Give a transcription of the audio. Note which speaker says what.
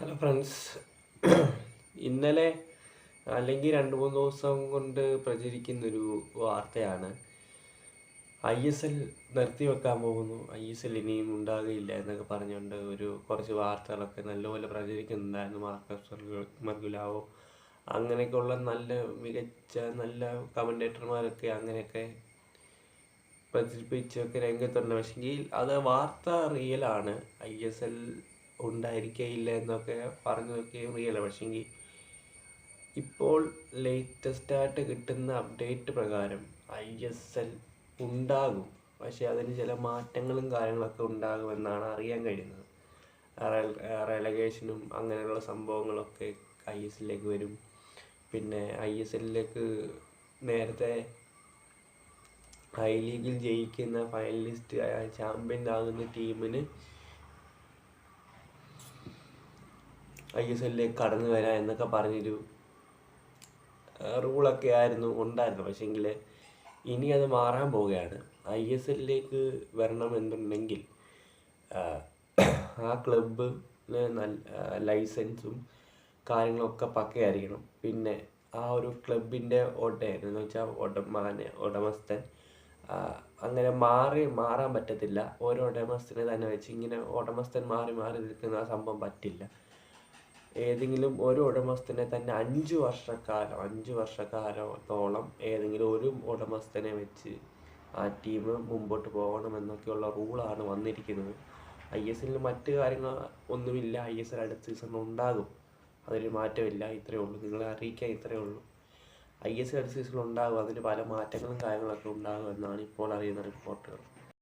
Speaker 1: Hello friends. ഇന്നലെ അല്ലെങ്കിൽ രണ്ട് മൂന്ന് ദിവസം കൊണ്ട് പ്രചരിക്കുന്നൊരു വാർത്തയാണ്. ഐ എസ് എൽ നിർത്തി വെക്കാൻ പോകുന്നു. ഐ എസ് എൽ ഇനിയും ഉണ്ടാകുകയില്ല എന്നൊക്കെ പറഞ്ഞുകൊണ്ട് ഒരു കുറച്ച് വാർത്തകളൊക്കെ നല്ലപോലെ പ്രചരിക്കുന്നുണ്ടായിരുന്നു. മാർക്കസ് മർഗുലാവോ അങ്ങനെയൊക്കെയുള്ള നല്ല മികച്ച നല്ല കമന്റേറ്റർമാരൊക്കെ അങ്ങനെയൊക്കെ പ്രചരിപ്പിച്ചൊക്കെ രംഗത്തുണ്ട്. പക്ഷെങ്കിൽ അത് വാർത്ത റിയലാണ്. ഐ എസ് എൽ ഉണ്ടായിരിക്കുകയില്ല എന്നൊക്കെ പറഞ്ഞതൊക്കെ റിയല പക്ഷേങ്കിൽ ഇപ്പോൾ ലേറ്റസ്റ്റ് ആയിട്ട് കിട്ടുന്ന അപ്ഡേറ്റ് പ്രകാരം ഐ എസ് എൽ ഉണ്ടാകും. പക്ഷേ അതിന് ചില മാറ്റങ്ങളും കാര്യങ്ങളൊക്കെ ഉണ്ടാകുമെന്നാണ് അറിയാൻ കഴിയുന്നത്. റെലഗേഷനും അങ്ങനെയുള്ള സംഭവങ്ങളൊക്കെ ഐ എസ് എല്ലിലേക്ക് വരും. പിന്നെ ഐ എസ് എല്ലിലേക്ക് നേരത്തെ ഐ ലീഗിൽ ജയിക്കുന്ന ഫൈനലിസ്റ്റ് ചാമ്പ്യൻ ആകുന്ന ടീമിന് ഐ എസ് എല്ലിലേക്ക് കടന്നു വരാം എന്നൊക്കെ പറഞ്ഞൊരു റൂളൊക്കെ ആയിരുന്നു ഉണ്ടായിരുന്നു. പക്ഷേങ്കിൽ ഇനി അത് മാറാൻ പോവുകയാണ്. ഐ എസ് എല്ലിലേക്ക് വരണമെന്നുണ്ടെങ്കിൽ ആ ക്ലബ്ബിന് നല്ല ലൈസൻസും കാര്യങ്ങളൊക്കെ പക്കയായിരിക്കണം. പിന്നെ ആ ഒരു ക്ലബിന്റെ ഉടയൻ എന്ന് വെച്ചാൽ ഉടമനെ ഉടമസ്ഥൻ അങ്ങനെ മാറി മാറാൻ പറ്റത്തില്ല. ഓരോ ഉടമസ്ഥനെ തന്നെ വെച്ച് ഇങ്ങനെ ഉടമസ്ഥൻ മാറി മാറി നിൽക്കുന്ന ആ സംഭവം പറ്റില്ല. ഏതെങ്കിലും ഒരു ഉടമസ്ഥനെ തന്നെ അഞ്ച് വർഷക്കാലം അഞ്ച് വർഷക്കാലത്തോളം ഏതെങ്കിലും ഒരു ഉടമസ്ഥനെ വെച്ച് ആ ടീം മുമ്പോട്ട് പോകണമെന്നൊക്കെയുള്ള റൂളാണ് വന്നിരിക്കുന്നത്. ഐ എസ് എല്ലിൽ മറ്റ് കാര്യങ്ങൾ ഒന്നുമില്ല. ഐ എസ് എൽ അടുത്ത സീസൺ ഉണ്ടാകും. അതിന് മാറ്റമില്ല. ഇത്രയേ ഉള്ളൂ. നിങ്ങളെ അറിയിക്കാൻ ഇത്രയേ ഉള്ളൂ. ഐ എസ് എൽ അടുത്ത സീസൺ ഉണ്ടാകും. അതിന് പല മാറ്റങ്ങളും കാര്യങ്ങളൊക്കെ ഉണ്ടാകും എന്നാണ് ഇപ്പോൾ അറിയുന്ന റിപ്പോർട്ടുകൾ